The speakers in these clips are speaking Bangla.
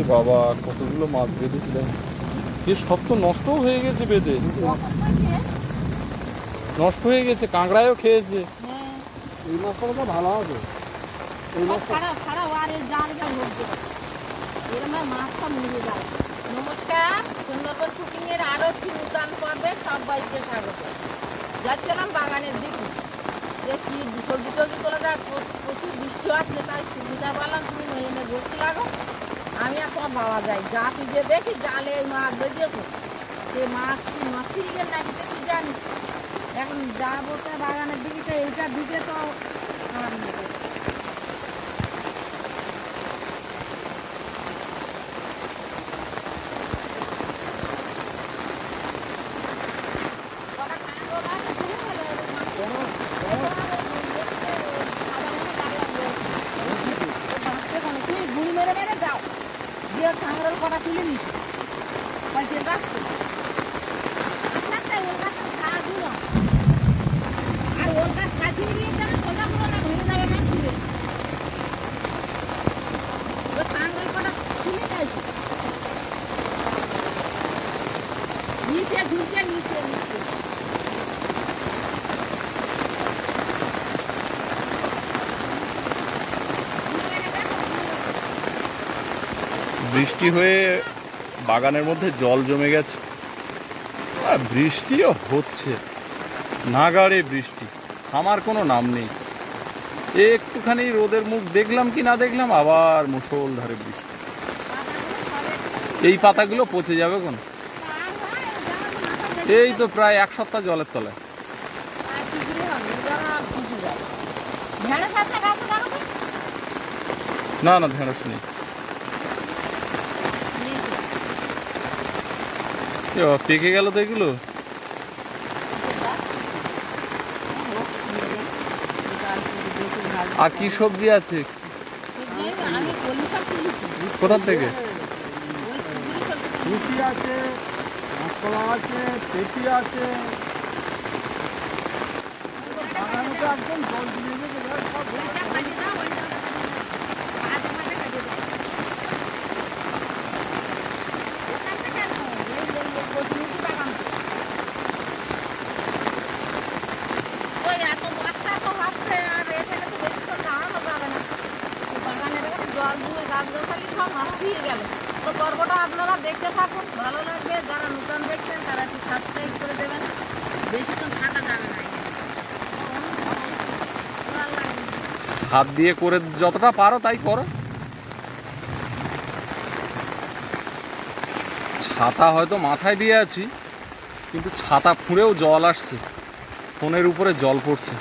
এ বাবা কতগুলো মাছ বেঁধেছিলাম এ সব তো নষ্টও হয়ে গেছে বেঁধে। নষ্ট হয়ে গেছে কাঁকড়ায়ও খেয়েছে। এই মাছটা তো ভালো হবে। এই মাছটা ছাড়াও ছাড়াও আর এই জাল গেল লোকদের এরম মাছ সব মিলে যায় নমস্কার সুন্দরবন কুকিং এর আরও একটি নূতন পর্বে সবাইকে স্বাগত। যাচ্ছিলাম বাগানের দিকে। যে কি সবজি টবজি তোলা যায় প্রচুর বৃষ্টি হচ্ছে তাই সুবিধা পেলাম। তুমি মেয়ে এনে বসতে লাগো। আমি আর তোমার বাবা যাই। যা তুই যে দেখি জালে মাছ বেরিয়েছে। সে মাছ কি, মাছ নাকি তো কি জানি। এখন যাব তো বাগানের দিকে এইটা দিকে তো আমার নিয়ে গেছে কটা কাঁকড় আছে তুমি বলো, মাছ তুই গুড়ি মেরে মেরে যাও দিয়ে কাঁকড়ের কটা তুলে নিস পয়সা রাখছো আস্তে আস্তে ওর কাছে খাওয়া দিল আর ওর কাছে কাছে নিয়ে যেন সোজা পুরো না ভেঙে যাবে না ফিরে ওই কাঁকড়ের কটা তুলে নিয়ে আসো নিচে ঝুলছে নিচে নিচে বৃষ্টি হয়ে বাগানের মধ্যে জল জমে গেছে। আর বৃষ্টিও হচ্ছে। নাগাড়ে বৃষ্টি। আমার কোনো নাম নেই। একটুখানি রোদের মুখ দেখলাম কি না দেখলাম, আবার মুসলধারে বৃষ্টি। এই পাতাগুলো পচে যাবে কোন? এই তো প্রায় এক সপ্তাহ জলের তলায়। না না, ঢেঁড়স নেই এ বাবা, পেকে গেল তো এগুলো? আর কি সবজি আছে? আমি কলি সব তুলেছি কোথা থেকে আছে। আছে আছে একদম দিয়েছে এবার সব ওইটা কাজে দাও ওইটা মাঝে মাঝে কাজে দাও ওখানটা কেন এই যে কচুরুটি বাগান তো। ওই এত বর্ষা তো হচ্ছে আর এখানে তো বেশি তো দাঁড়ানো যাবে না এই বাগানের এখানে জল দিয়ে গাছ গাছালি সব গেল। তো পর্বটা আপনারা দেখতে থাকুন, ভালো লাগবে যারা নতুন দেখছেন, তারা একটু সাবস্ক্রাইব করে দেবেন। বেশি তো থাকা যাবে না হাত দিয়ে করে যতটা পারো তাই করো। ছাতা হয়তো মাথায় দিয়ে আছি, কিন্তু ছাতা ফুঁড়েও জল আসছে। ফোনের উপরে জল পড়ছে।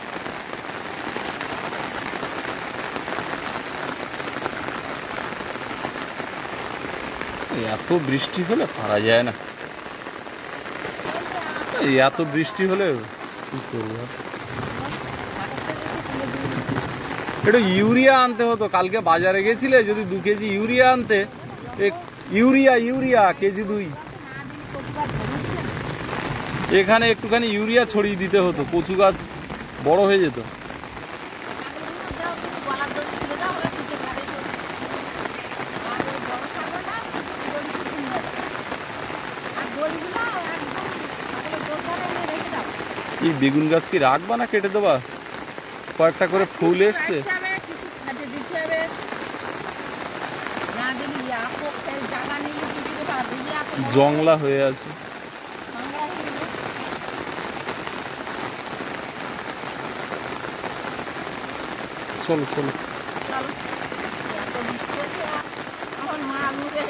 এত বৃষ্টি হলে পারা যায় না। এত বৃষ্টি হলে কি করব? একটু ইউরিয়া আনতে হতো। কালকে বাজারে গেছিলে, যদি দু কেজি ইউরিয়া আনতে ইউরিয়া ইউরিয়া, কেজি দুই। এখানে একটুখানি ইউরিয়া ছড়িয়ে দিতে হতো, কচু গাছ বড় হয়ে যেত। এই বেগুন গাছ কি রাখবা না কেটে দেবা? কয়েকটা করে ফুল এসছে। জংলা হয়ে আছে। চলো চলো। আমার মা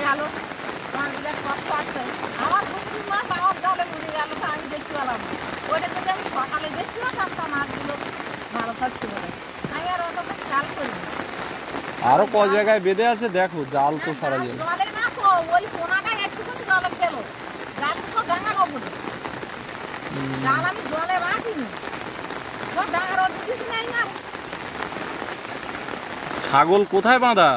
গেল। আমার পুকুর মাছ আমার জলে মুড়ে গেল তো আমি দেখতে পেলাম না। ওইটা যদি আমি সকালে দেখতে পারতাম মাছগুলো ভালো থাকতে পারে আমি আর অতটা খেয়াল করি আরও ক জায়গায় বেঁধে আছে দেখো জাল তো সারা যায় জলে না তো ওই কোনাটা একটুখানি জলে ছিল জাল সব ডাঙার ওপরে জাল আমি জলে রাখিনি। সব ডাঙার ওপরে দিস নাই না। ছাগল কোথায় বাঁধা?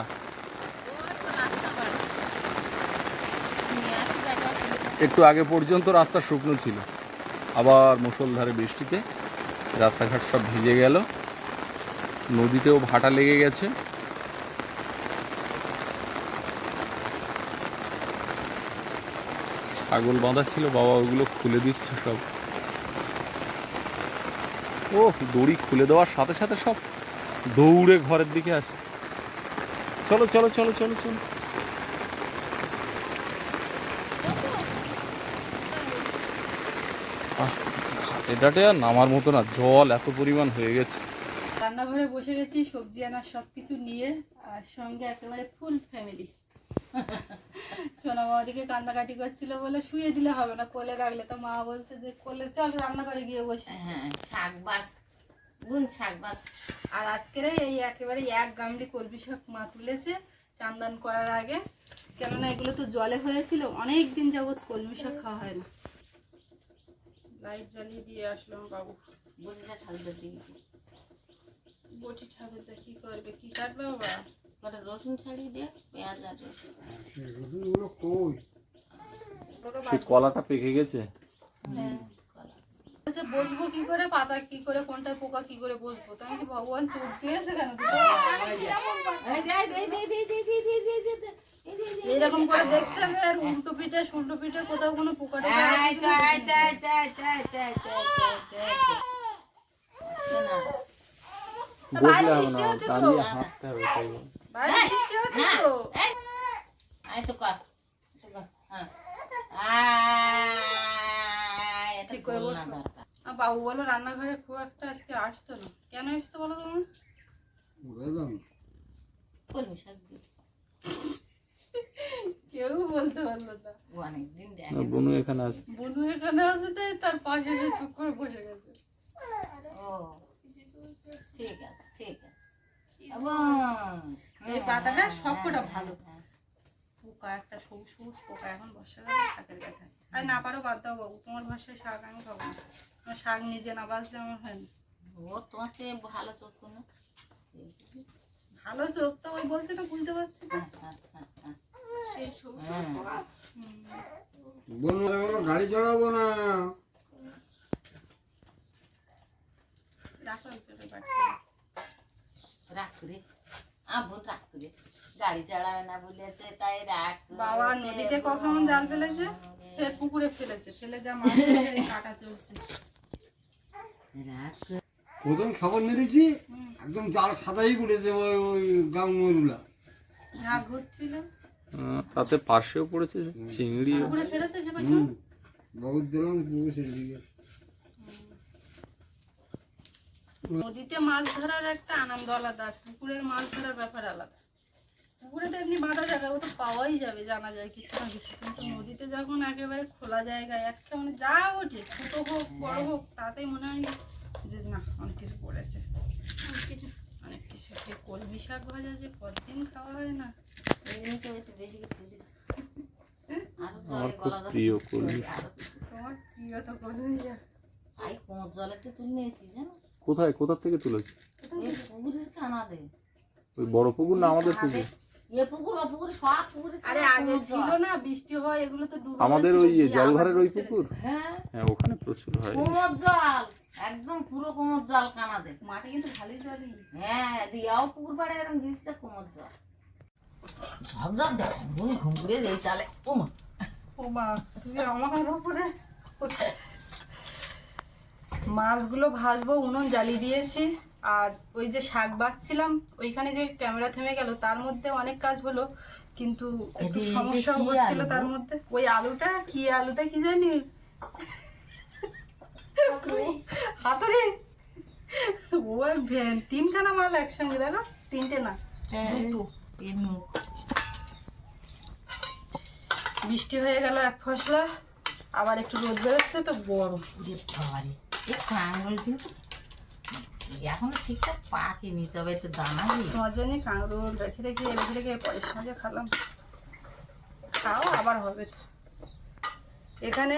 একটু আগে পর্যন্ত রাস্তা শুকনো ছিল। আবার মুসলধারে বৃষ্টিতে রাস্তাঘাট সব ভিজে গেল। নদীতেও ভাটা লেগে গেছে। ছাগল বাঁধা ছিল, বাবা ওগুলো খুলে দিচ্ছে সব। ও দড়ি খুলে দেওয়ার সাথে সাথে সব দৌড়ে ঘরের দিকে আসছে। চলো চলো চলো চলো চলো। টাটে আর নামার মতো না জল এত পরিমাণ হয়ে গেছে। রান্নাঘরে বসে গেছি সবজি আনার সব কিছু নিয়ে আর সঙ্গে একেবারে ফুল ফ্যামিলি সোনা মামাদিকে কান্নাকাটি করছিল বলে শুয়ে দিলে হবে না কোলে রাখলে। তো মা বলছে যে কোলে চল রান্নাঘরে গিয়ে বসি। হ্যাঁ শাক বাস গুন শাক বাস আর আজকের এই একেবারে এক গামলি কলমি শাক মা তুলেছে চান্দান করার আগে। কেননা এগুলো তো জলে হয়েছিল অনেক দিন যাবৎ কলমি শাক খাওয়া হয় না। লাইট জ্বালিয়ে দিয়ে আসলাম বাবু থাকবে দিন বটি ঠাকুরদা কি করবে কি কাটবে বাবা কটা রসুন ছাড়িয়ে দে পেঁয়াজ আর রসুন রসুনগুলো কই সেই কলাটা পেকে গেছে হ্যাঁ বসবো কি করে পাতা কি করে কোনটা পোকা কি করে বসবো তো আমি বলছি, ভগবান চোখ দিয়েছে কেন এরকম করে দেখতে হবে আর উল্টো পিঠে সুল্টো পিঠে কোথাও কোনো পোকাটে বাবু বলো রান্নাঘরে খুব একটা আজকে আসতো না। কেন আসতো বলো তোমার কেউ বলতে পারল না। অনেকদিন দেখে বনু এখানে আছে। বনু এখানে আছে তাই তার পাশে এসে চুপ করে বসে গেছে। ও ঠিক আছে ঠিক আছে। এবং এই পাতাটা সবকটা হ্যাঁ, ভালো। হ্যাঁ, পোকা একটা সবুজ সবুজ পোকা এখন বর্ষাকালে শাকের ব্যথা আর না পারো বাদ দাও বাবু তোমার ভাষায় শাক আমি খাব না। আমার শাক নিজে না বাঁচলে আমার হয় না। ও তোমার চেয়ে ভালো চোখ না ভালো চোখ তো ওই বলছে না বুঝতে পারছি না। বন্ধুরা বলো গাড়ি চড়াবো না রাখো একজনের বাড়ি। রাখ রে আবুন রাখ রে গাড়ি চালাবে না বলেছে তাই রাখ বাবা নদীতে কখন জাল ফেলেছে? ফের পুকুরে ফেলেছে ফেলে যা মাছ কাটা চলছে। রাখ প্রথম খবর মেরেছি একদম জাল সাদাই পড়েছে ওই ওই গাং তাতে পাশেও পড়েছে চিংড়ি। বহুত দিলাম নদীতে মাছ ধরার একটা আনন্দ আলাদা পুকুরের মাছ ধরার ব্যাপার আলাদা। পুকুরে তো এমনি বাঁধা যাবে ও তো পাওয়াই যাবে জানা যায় কিছু না কিছু। কিন্তু নদীতে যখন একেবারে খোলা জায়গায় একটা মানে যা ওঠে ছোট হোক বড় হোক তাতেই মনে হয় যে না অনেক কিছু পড়েছে। অনেক কিছু। অনেক কিছু। কলমি শাক ভাজা যে কতদিন খাওয়া হয় না আমার ওই বড় পুকুর আমাদের ওই জলঘরের ওই পুকুর? হ্যাঁ।, হ্যাঁ। ওখানে প্রচুর হয়। কোমর জল একদম পুরো কোমর জল কানাদের মাঠে কিন্তু খালি জল হ্যাঁ দিয়াও পুকুর পাড়ে এরকম গিয়েছি কোমর জল। সব জল দেখ ঘুম ঘুম করে দিয়ে চালে ওমা ও তুমি আমার উপরে মাছগুলো ভাজবো উনুন জ্বালিয়ে দিয়েছি। আর ওই যে শাক বাছছিলাম ওইখানে যে ক্যামেরা থেমে গেল তার মধ্যে অনেক কাজ হলো। কিন্তু একটু সমস্যা হচ্ছিল তার মধ্যে। ওই আলুটা কি আলুটা কি জানি? হাতুড়ি। ও ভ্যান তিনখানা মাল একসঙ্গে দেখো তিনটে না দুটো। এর মুখ। বৃষ্টি হয়ে গেল এক ফসলা। আবার একটু রোদ বেরোচ্ছে তো গরম। যে বাবারে এই কাঙ্গল কিন্তু এখনও ঠিকঠাক পাকেনি তবে একটু দানা দিয়ে তোমার জন্য কাঁকরোল রেখে রেখে রেখে রেখে পরের সঙ্গে খালাম। খাও আবার হবে। এখানে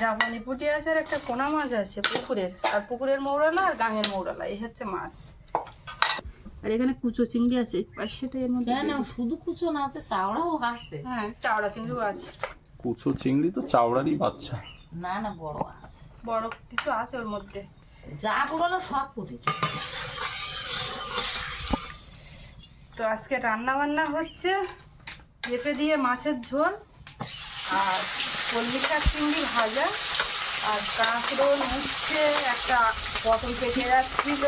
জাপানি পুঁটি আছে আর একটা কোনা মাছ আছে পুকুরের। আর পুকুরের মৌরালা আর গাঙের মৌরালা এই হচ্ছে মাছ। আর এখানে কুচো চিংড়ি আছে পাঁচশোটা এর মধ্যে কেন শুধু কুচো না হতে চাওড়াও আছে। হ্যাঁ চাওড়া চিংড়িও আছে। কুচো চিংড়ি তো চাওড়ারই বাচ্চা। না না বড় আছে। বড় কিছু আছে ওর মধ্যে। যা পুরোলো সব ফুটেছে তো আজকে রান্না বান্না হচ্ছে পেঁপে দিয়ে মাছের ঝোল আর কলমি শাক চিংড়ি ভাজা আর কাঁকরোল উচ্ছে একটা পটল পেকে যাচ্ছিল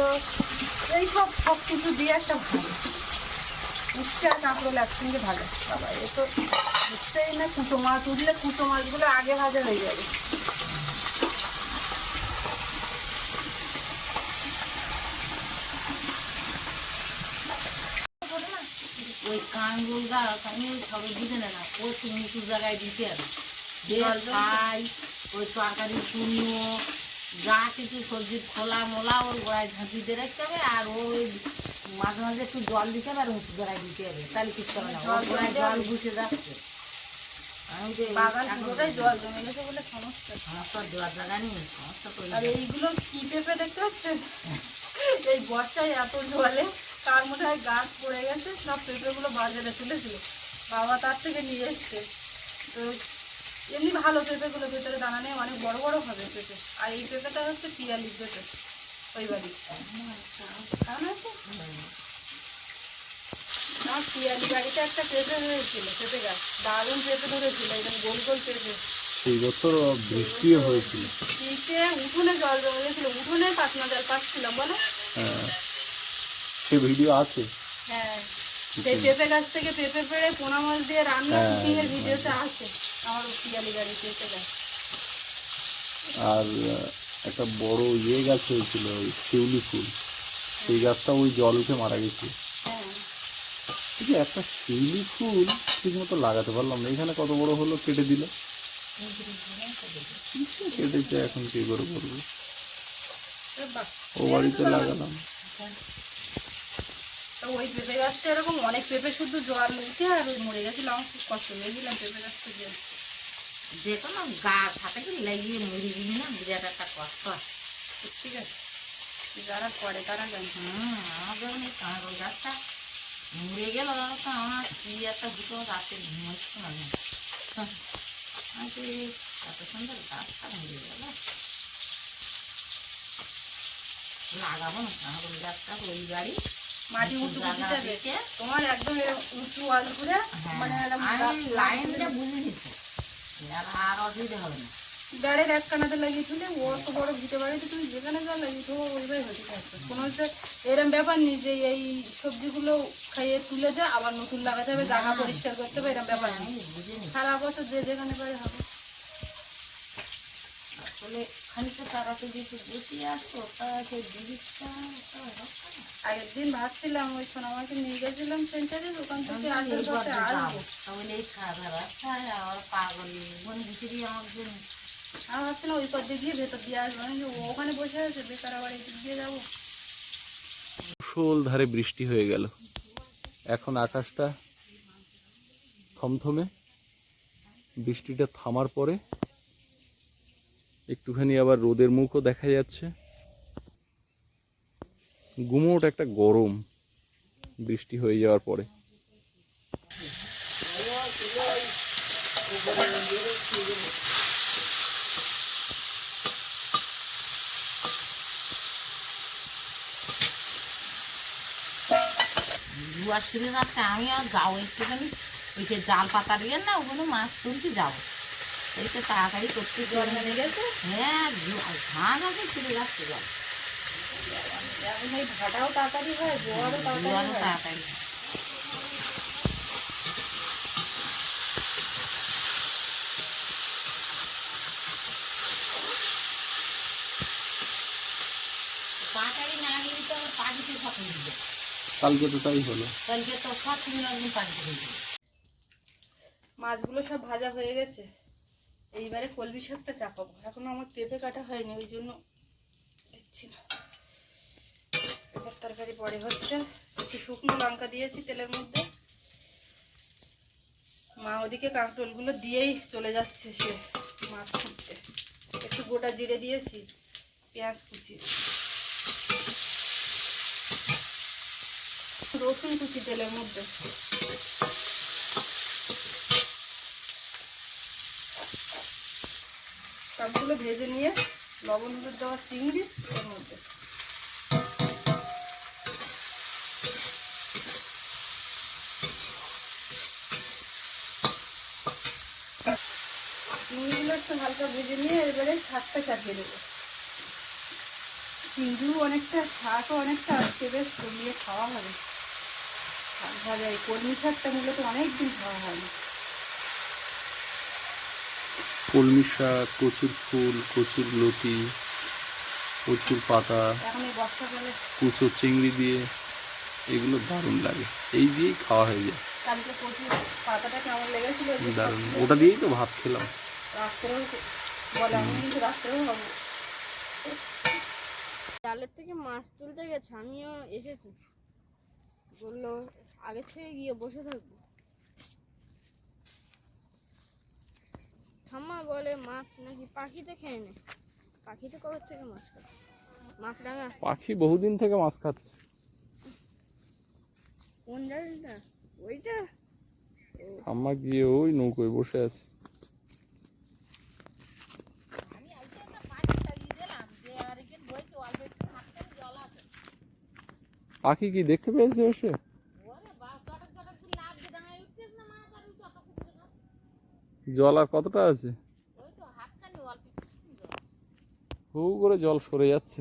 এইসব সব কিছু দিয়ে একটা ভাজা উচ্ছে আর একসঙ্গে ভাজা বাবা এ তো বুঝতেই না কুটো মাছ উঠলে কুটো মাছগুলো আগে ভাজা হয়ে যাবে। ওই কাঙ্গুল গা কাঙ্গুল সবাই বুঝে না। ও নিচু জায়গায় দিতে হবে। খাই ওই তরকারি শূন্য যা কিছু সবজির খোলা মোলা ওর গোড়ায় দিয়ে রাখতে হবে আর ওই মাঝে মাঝে একটু জল দিতে হবে আর উঁচু জায়গায় দিতে হবে। তাহলে কিছু হবে না। ওর গোড়ায় জল ঘুষে যাচ্ছে। আমি যে বাগান পুরোটাই জল জমে গেছে বলে সমস্যা। সমস্যা দেওয়ার জায়গা সমস্যা তৈরি আর এইগুলো কি পেঁপে দেখতে পাচ্ছেন? এই বর্ষায় এত জলে তার হয় গাছ পড়ে গেছে সব পেঁপেগুলো বাজারে তুলেছিল। বাবা তার থেকে নিয়ে এসছে। তো এমনি ভালো পেঁপেগুলো ভেতরে দানা নেই অনেক বড় বড় হবে পেঁপে। আর এই পেঁপেটা হচ্ছে পিয়ালির পেঁপে ওই বাড়ি আছে আমার পিয়ালি বাড়িতে একটা পেঁপে হয়েছিল পেঁপে গাছ। দারুণ পেঁপে ধরেছিল একদম গোল গোল পেঁপে। এই বছর বৃষ্টিও হয়েছিল। শীতে উঠোনে জল জমে গেছিল উঠোনে পাতনা জল পাচ্ছিলাম বলো? হ্যাঁ। সে ভিডিও আছে। হ্যাঁ। সেই পেঁপে গাছ থেকে পেঁপে পেড়ে পোনা মাছ দিয়ে রান্না হ্যাঁ, কুকিং এর ভিডিওতে আছে। গাছ আর একটা বড় ইয়ে গাছ হয়েছিল ওই শিউলি ফুল। সেই গাছটা ওই জল উঠে মারা গেছে। হ্যাঁ। ঠিক আছে একটা শিউলি ফুল ঠিক মতো লাগাতে পারলাম না। এখানে কত বড় হলো কেটে দিল? কেটেছে এখন কি করে করব? ও বাড়িতে লাগালাম। তো ওই পেঁপে গাছটা এরকম অনেক পেঁপে শুধু জল উঠে আর ওই মরে গেছিল আমার খুব কষ্ট লেগেছিলাম পেঁপে গাছটা দিয়ে। যে কোনো গাছ হাতে করে লাগিয়ে মুড়ি দিবি না বিরাট একটা কষ্ট। আছে ঠিক আছে। যারা করে তারা জানে। হুম আমার যখন এই কাঁকড় গাছটা মরে গেল তো আমার কি একটা দুটো রাতে ঘুমাচ্ছিল না আমি তো এই এত সুন্দর গাছটা মরে গেল। লাগাবো না কাঁকড় গাছটা ওই বাড়ি। মাটি উঁচু উঁচুতে দেখে তোমার একদম উঁচু ওয়াল করে মানে একদম আমি বুঝে নিচ্ছি আর আর অসুবিধা হবে না। গাড়ির এক কানাতে লাগিয়েছিলে ও তো বড় ভিটে বাড়িতে তুমি যেখানে যা লাগিয়ে ওইভাবে হতে থাকতো কোনো হচ্ছে এরম ব্যাপার নেই যে এই সবজিগুলো খাইয়ে তুলে দে আবার নতুন লাগাতে হবে জায়গা পরিষ্কার করতে হবে এরম ব্যাপার নেই। সারা বছর যে যেখানে পারে হবে। আসলে খানিকটা তাড়াতাড়ি একটু বসে আসতো তা সেই জিনিসটা। আগের দিন ভাবছিলাম ওই সোনামাকে নিয়ে গেছিলাম সেন্টারে ওখান থেকে। আসব। এই রাস্তায় আমার পাগল বোন ভিতরে আমার জন্য আমি ভাবছিলাম ওই পথে গিয়ে ভেতর দিয়ে আসব। আমি ওখানে বসে আছে বেকার আবার এই দিক দিয়ে যাব। ধারে বৃষ্টি হয়ে গেল। এখন আকাশটা থমথমে বৃষ্টিটা থামার পরে একটুখানি আবার রোদের মুখও দেখা যাচ্ছে। গুমোট একটা গরম বৃষ্টি হয়ে যাওয়ার পরে। দুয়ার শুরু রাখতে আমি আর যাব একটুখানি। ওই যে জাল পাতা দিয়ে না ওখানে মাছ তুলতে যাব। এই তো তাড়াতাড়ি করতে জল নেমে গেছে? হ্যাঁ ধান আছে চলে যাচ্ছে জল। ভাটাও তাড়াতাড়ি হয় জোয়ারও তাড়াতাড়ি তো কালকে তো তাই হলো। তো মাছগুলো সব ভাজা হয়ে গেছে। এইবারে কলবি শাকটা চাপাবো। এখনও আমার পেঁপে কাটা হয়নি, ওই জন্য দিচ্ছি না। এবার তরকারি পরে হচ্ছে একটু শুকনো লঙ্কা দিয়েছি তেলের মধ্যে। মা ওদিকে কাঁকরোলগুলো দিয়েই চলে যাচ্ছে সে মাছ খুঁজতে। একটু গোটা জিরে দিয়েছি, পেঁয়াজ কুচি। রসুন কুচি তেলের মধ্যে। সবগুলো ভেজে নিয়ে লবণ হলুদ দেওয়া চিংড়ি এর মধ্যে। চিংড়ি একটু হালকা ভেজে নিয়ে এবারে শাকটা চাপিয়ে দেবো সিঁদু অনেকটা শাকও অনেকটা আসছে বেশ কমিয়ে খাওয়া হবে। শাক ভাজা এই কলমি শাকটা মূলত অনেকদিন খাওয়া হয় না কলমি শাক কচুর ফুল কচুর লতি কচুর পাতা এখন এই বর্ষাকালে কুচো চিংড়ি দিয়ে এগুলো দারুণ লাগে। এই দিয়েই খাওয়া হয়ে যায়। দারুণ। ওটা দিয়েই তো ভাত খেলাম। জালের থেকে মাছ তুলতে গেছে আমিও এসেছি। বলল আগে থেকে গিয়ে বসে থাকব। ঠাম্মা বলে মাছ নাকি পাখিতে খেয়ে নেয় পাখিতে কবে থেকে মাছ খাচ্ছে? মাছ ডাঙা? পাখি বহুদিন থেকে মাছ খাচ্ছে। কোন জালটা ওইটা? আম্মা গিয়ে ওই নৌকোয় বসে আছে। পাখি কি দেখতে পেয়েছে আর এখানে বইতে অল্প একটু হাঁটতে জল আছে পাখি কি দেখতে পেয়েছে এসে ওরে বাপ চটক চটক করে লাভ দিয়ে দাঁড়ায় উঠছিস না মাছ আর ওই চটক করে না জল আর কতটা আছে? হু করে জল সরে যাচ্ছে।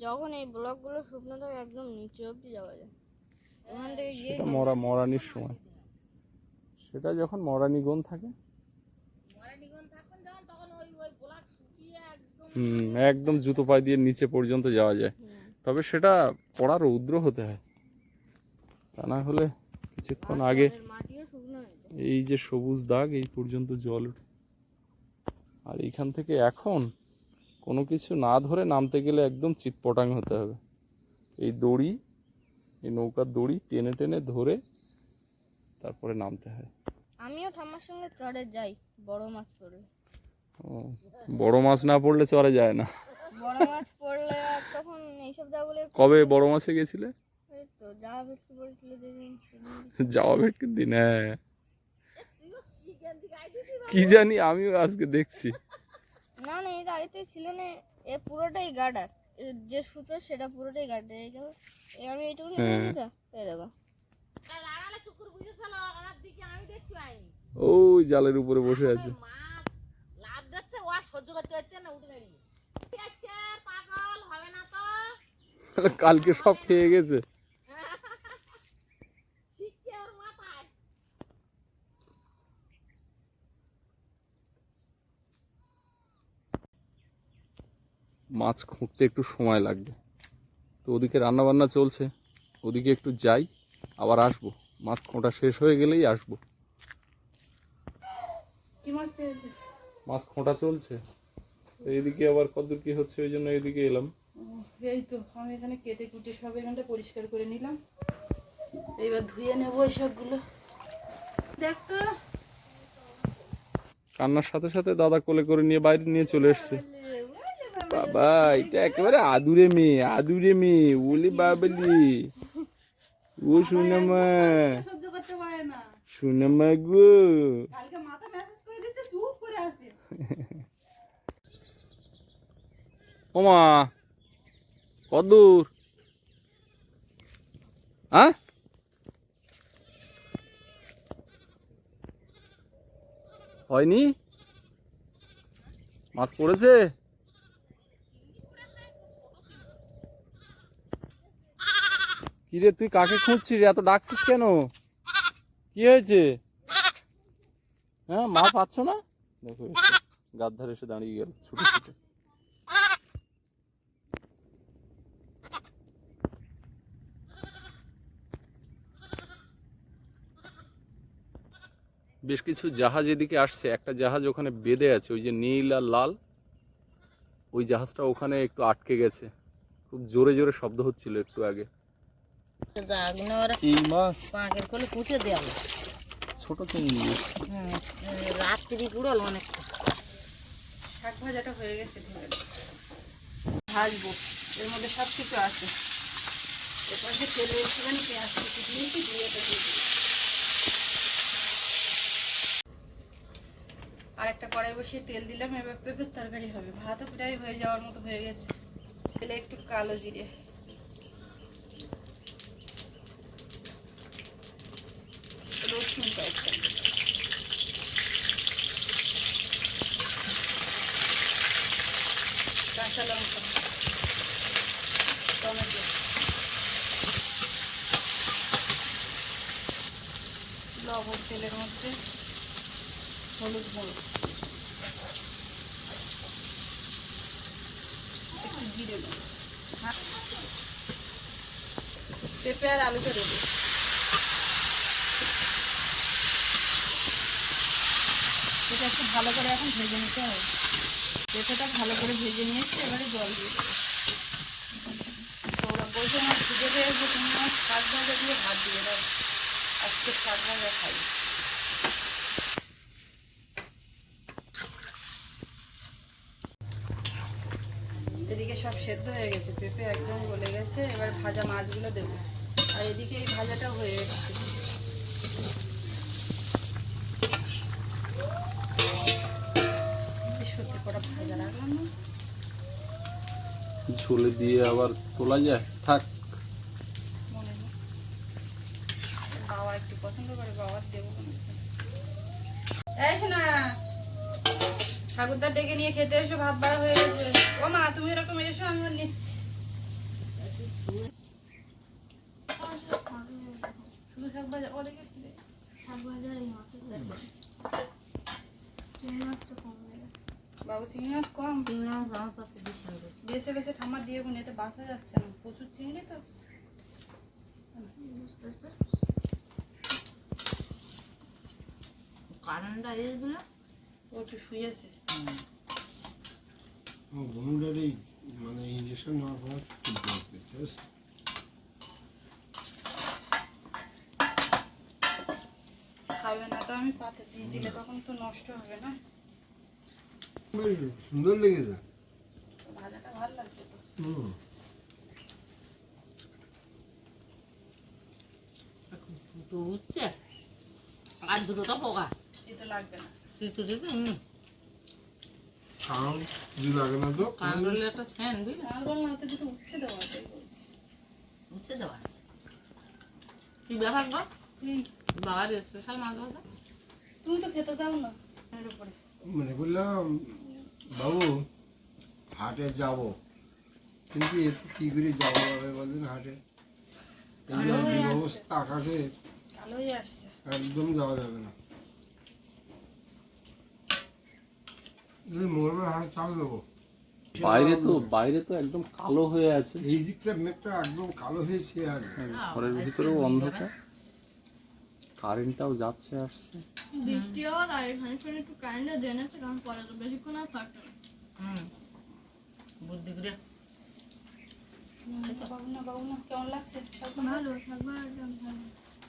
যখন এই ব্লকগুলো শুকনো থাকে একদম নিচে অবধি যাওয়া যায়। ওখান থেকে গিয়ে মরা মরানির সময়। সেটা যখন মরানিগন থাকে। মরা নিগন থাকবেন যখন তখন ওই ওই ব্লক শুকিয়ে একদম হুম একদম জুতো পায়ে দিয়ে নিচে পর্যন্ত যাওয়া যায়। তবে সেটা কড়া রৌদ্র হতে হয়। তা না হলে কিছুক্ষণ আগে জলের মাটিও শুকনো হয়ে যায় এই যে সবুজ দাগ এই পর্যন্ত জল আর এইখান থেকে এখন কোনো কিছু না ধরে নামতে গেলে একদম চিৎপটাং হতে হবে। এই দড়ি এই নৌকার দড়ি টেনে টেনে ধরে তারপরে নামতে হয়। আমিও ঠাম্মার সঙ্গে চড়ে যাই বড় মাছ পড়লে। ও, বড় মাছ না পড়লে চড়ে যায় না। বড় মাছ পড়লে তখন এইসব যা বলে কবে বড় মাছে গেছিলে? এই তো যা ভেটকি যেদিন যাওয়া ভেটকির দিন হ্যাঁ। কি জানি আমিও আজকে দেখছি। না না এটা আগেতেই ছিল না এ পুরোটাই গার্ডার যে সুতো সেটা পুরোটাই গার্ডার এই এই আমি এইটুকু হ্যাঁ। এই দেখো। ওই জালের উপরে বসে আছে। লাভ যাচ্ছে ও সহ্য করতে পারছে না উঠে দাঁড়িয়ে। পাগল হবে না তো। কালকে সব খেয়ে গেছে শিখছে ওর মাথায় মাছ খুঁড়তে একটু সময় লাগবে। তো ওদিকে রান্না বান্না চলছে। ওদিকে একটু যাই আবার আসব। মাছ খোঁটা শেষ হয়ে গেলেই আসব। মাছ খোঁটা চলছে। তো এদিকে আবার কতদূর কি হচ্ছে ওই জন্য এদিকে এলাম। এই তো আমি এখানে কেটে কুটে সব এখানটা পরিষ্কার করে নিলাম। এইবার ধুয়ে নেব এসবগুলো। দেখ তো। কান্নার সাথে সাথে দাদা কোলে করে নিয়ে বাইরে নিয়ে চলে এসছে। বাবা এটা একেবারে আদুরে মেয়ে আদুরে মেয়ে ওলি বাবলি। ও না শুনামা গো। ওমা কদূর হ্যাঁ হয়নি? মাছ পড়েছে? কিরে, তুই কাকে খুঁজছিস এত ডাকছিস কেন? কি হয়েছে? হ্যাঁ মা পাচ্ছ না? দেখো গাদ ধারে এসে দাঁড়িয়ে গেল, ছুটে ছুটে। বেশ কিছু জাহাজ এদিকে আসছে। একটা জাহাজ ওখানে বেঁধে আছে, ওই যে নীল আর লাল। ওই জাহাজটা ওখানে একটু আটকে গেছে। খুব জোরে জোরে শব্দ হচ্ছিল একটু আগে যাগুলো ওরা এই মাছ পাঁকের কোলে পুঁতে দেওয়া ছোট চিংড়ি হুম রাত্রি পুরো অনেক শাক ভাজাটা হয়ে গেছে। ভাজবো এর মধ্যে সব কিছু আছে। এরপর যে তেলে একটুখানি পেঁয়াজ দিয়েছি দিয়ে এটা আর একটা কড়াই বসিয়ে তেল দিলাম এবার পেঁপের তরকারি হবে। ভাতও প্রায় হয়ে যাওয়ার মতো হয়ে গেছে। তেলে একটু কালো জিরে। লবণ তেলের মধ্যে হলুদ গুঁড়ো। একটু জিরে গুঁড়ো হ্যাঁ। পেঁপে আর আলুটা দেবো। এটা একটু ভালো করে এখন ভেজে নিতে হবে। পেঁপেটা ভালো করে ভেজে নিয়েছি এবারে জল দিয়ে দেবো। তো ওরা বলছে আমার খুঁজে পেয়েছে তুমি আমার শাক ভাজা দিয়ে ভাত দিয়ে দাও। খাই এদিকে সব সেদ্ধ হয়ে গেছে, পেঁপে একদম গলে গেছে, এবার ভাজা মাছগুলো দেবো। আর এদিকে এই ভাজাটা হয়ে গেছে। ঝোলে দিয়ে আবার তোলা যায়? থাক মনে নেই বাবা একটু পছন্দ করে বাবার দেবো। এই শোনা ঠাকুরদার ডেকে নিয়ে খেতে এসো ভাববার হয়ে গেছে। ও মা তুমি এরকম এসো আমি নিচ্ছি। শুধু শাক ওদিকে। শাক এই মাছের তরকারি। চিংড়ি মাছটা কম হয়ে গেছে। বাবু চিংড়ি মাছ কম? বেছে বেছে ঠাম্মা দিয়ে গুনে এতে বাসা যাচ্ছে না। প্রচুর চিংড়ি তো। কারেন্টটা এইগুলো ও একটু শুয়েছে মানে ইঞ্জেকশন নেওয়ার পর খুব না তো আমি পাতে দিয়ে দিলে তখন তো নষ্ট হবে না। সুন্দর লেগেছে। ভাজাটা ভালো লাগছে তো। হুম। দুটো উঠছে আর দুটো তো পোকা। দিতে লাগবে না। কিছু ঠিক হুম। কারণ যদি লাগে না তো? কাঁকরোলের একটা স্যান বুঝলি? কাঁকরোল না হতে দুটো উচ্ছে দেওয়া আছে বলছি। দেওয়া আছে। কি ব্যাপার গো? বাবার স্পেশাল মাছ ভাজা তুমি তো খেতে চাও না। এর উপরে। মনে করলাম বাবু হাটে যাব। কিন্তু এতে কি করে যাব হবে বলেন হাটে? এই অবস্থা আকাশে। একদম যাওয়া যাবে না। এই মোড়ের হাট চাল দেবো। বাইরে তো বাইরে তো একদম কালো হয়ে আছে। এই দিকটা মেঘটা একদম কালো হয়েছে আর। ঘরের ভিতরেও অন্ধকার। কারেন্টটাও যাচ্ছে আসছে। বৃষ্টি হওয়ার আর এখানে শুনে একটু কারেন্টটা জেনেছে কারণ পরে তো বেশিক্ষণ আর থাকবে না। হুম। বুদ্ধি করে। না বাবু না কেমন লাগছে? ভালো শাক ভাজা ভালো।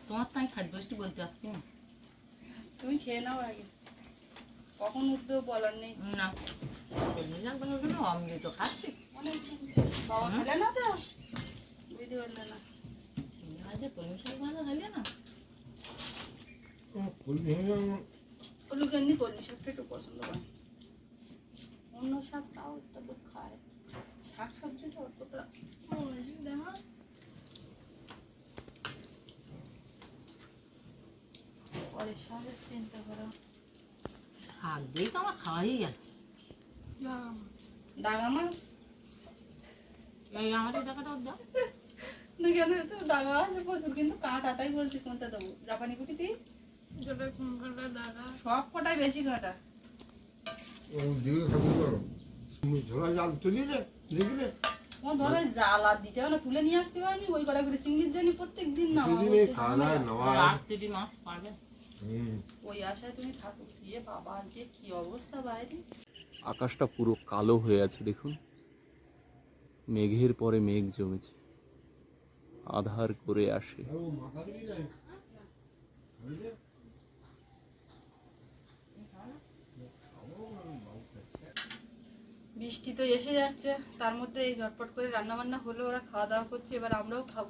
তোমার তাই খাদ্য বলতে পারছি না। তুমি খেয়ে নাও আগে। কখন উঠবেও বলার নেই। না। বললাম কোনো দিন অমৃত খাচ্ছি। বাবা খেলে না তো? দিদি বললে না। চিংড়ি শাক ভাজা খাইলে না। ফুল ভেঙে ওগুলোকে এমনি কলমি শাকটা একটু পছন্দ করে। অন্য শাক তাও একটা তো খায়। শাক সবজিটা অতটা ও, এদিকে দেখো পরে শাকের চিন্তা করো। শাক তো আমার খাওয়াই গেল। জানাম মাছ এই আমাদের টাকাটাও দাও। কেন তো দাগা আছে প্রচুর কিন্তু কাঁটা তাই বলছি কোনটা দেবো? জাপানি কুটি দিই? যেটা কুমড়োটা দাগা সব কটাই বেশি কাঁটা। খাবি জাল তুলি রে দেখলে ও ধরো জাল আর দিতে হবে না তুলে নিয়ে আসতে পারিনি ওই কটা করে চিংড়ির জানি প্রত্যেক দিন না খাওয়া দাওয়া নেওয়া মাছ পারবে। ওই আশায় তুমি থাকো। গিয়ে বাবা আজকে কি অবস্থা বাইরে? আকাশটা পুরো কালো হয়ে আছে দেখুন। মেঘের পরে মেঘ জমেছে। আধার করে আসে। বৃষ্টি তো এসে যাচ্ছে। তার মধ্যে এই ঝটপট করে রান্না বান্না হলো ওরা খাওয়া দাওয়া করছে এবার আমরাও খাব।